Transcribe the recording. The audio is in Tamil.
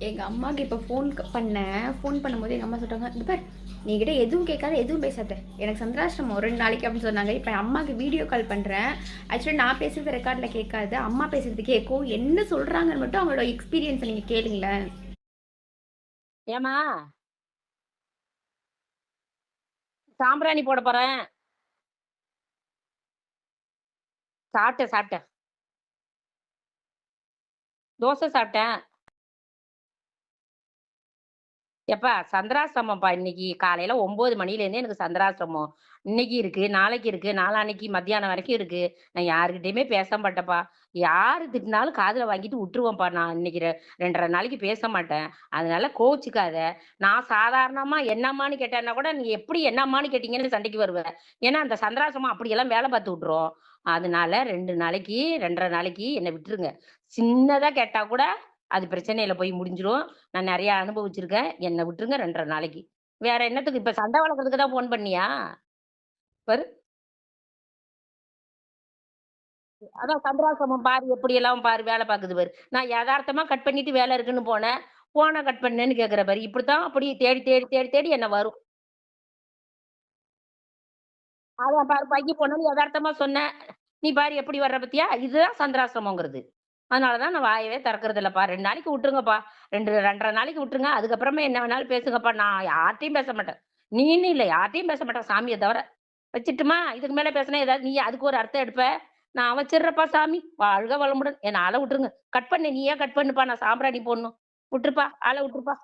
எங்கள் அம்மாவுக்கு இப்போ ஃபோன் பண்ணேன் ஃபோன் பண்ணும்போது எங்கள் அம்மா சொல்கிறாங்க "இந்த பார் எதுவும் கேட்காத எதுவும் பேசாத. எனக்கு சந்திராஷ்டிரமம் ஒரு ரெண்டு நாளைக்கு அப்படின்னு சொன்னாங்க. இப்போ அம்மாவுக்கு வீடியோ கால் பண்ணுறேன் ஆக்சுவலி நான் பேசுகிறது ரெக்கார்டில் கேட்காது. அம்மா பேசுகிறது கேட்கும். என்ன சொல்கிறாங்கன்னு மட்டும் அவங்களோட எக்ஸ்பீரியன்ஸை நீங்கள் கேளுங்களேன். ஏமா சாம்பிராணி போட போகிறேன் சாப்பிட்டேன் சாப்பிட்டேன். தோசை சாப்பிட்டேன். எப்பா சந்திராசிரமம்ப்பா. இன்னைக்கு காலையில ஒன்பது மணிலேருந்து எனக்கு சந்திராசிரமம். இன்னைக்கு இருக்கு நாளைக்கு இருக்கு நாளான்னைக்கு மத்தியானம் வரைக்கும் இருக்கு. நான் யாருக்கிட்டையுமே பேச மாட்டேன்ப்பா. யாரு திட்டினாலும் காதுல வாங்கிட்டு விட்டுருவோம்ப்பா நான் இன்னைக்கு ரெண்டரை நாளைக்கு பேச மாட்டேன். அதனால கோச்சுக்காத நான் சாதாரணமா என்னம்மான்னு கேட்டேன்னா கூட நீ எப்படி என்னம்மான்னு கேட்டீங்கன்னு சண்டைக்கு வருவேன் ஏன்னா அந்த சந்திராசிரமம் அப்படியெல்லாம் வேலை பார்த்து விட்டுரும். அதனால ரெண்டு நாளைக்கு ரெண்டரை நாளைக்கு என்னை விட்டுருங்க. சின்னதா கேட்டா கூட அது பிரச்சனையில போய் முடிஞ்சிடும் நான் நிறைய அனுபவிச்சிருக்கேன். என்னை விட்டுருங்க ரெண்டரை நாளைக்கு. வேற என்னத்துக்கு? இப்ப சண்டை வளர்க்கறதுக்கு தான் போன் பண்ணியா? பாரு. அதான் சந்திராசிரமம் பாரு எப்படி எல்லாம் பாரு வேலை பார்க்குது பாரு. நான் யதார்த்தமா கட் பண்ணிட்டு வேலை இருக்குன்னு போனேன். போனை கட் பண்ணேன்னு கேக்குற பாரு. இப்படித்தான் அப்படி தேடி தேடி தேடி தேடி என்ன வரும். அதான் பாரு பையன் போனோன்னு யதார்த்தமா சொன்னேன். நீ பாரு எப்படி வர்ற பத்தியா? இதுதான் சந்திராசிரமங்கிறது அதனாலதான் நான் வாயவே திறக்கிறது இல்லப்பா ரெண்டு நாளைக்கு விட்டுருங்கப்பா. ரெண்டு ரெண்டரை நாளைக்கு விட்டுருங்க. அதுக்கப்புறமே என்ன வேணாலும் பேசுங்கப்பா. நான் யார்ட்டையும் பேச மாட்டேன். நீன்னு இல்லை யார்ட்டையும் பேச மாட்டேன். சாமியை தவிர. வச்சுட்டுமா? இதுக்கு மேல பேசினா ஏதாவது நீ அதுக்கு ஒரு அர்த்தம் எடுப்ப. நான் வச்சிடுறப்பா சாமி. வாழ்க வளமுடன். என்ன ஆளை விட்டுருங்க. கட் பண்ணு. நீயே கட் பண்ணுப்பா. நான் சாம்பிராணி போடணும். விட்டுருப்பா. ஆளை விட்டுருப்பா.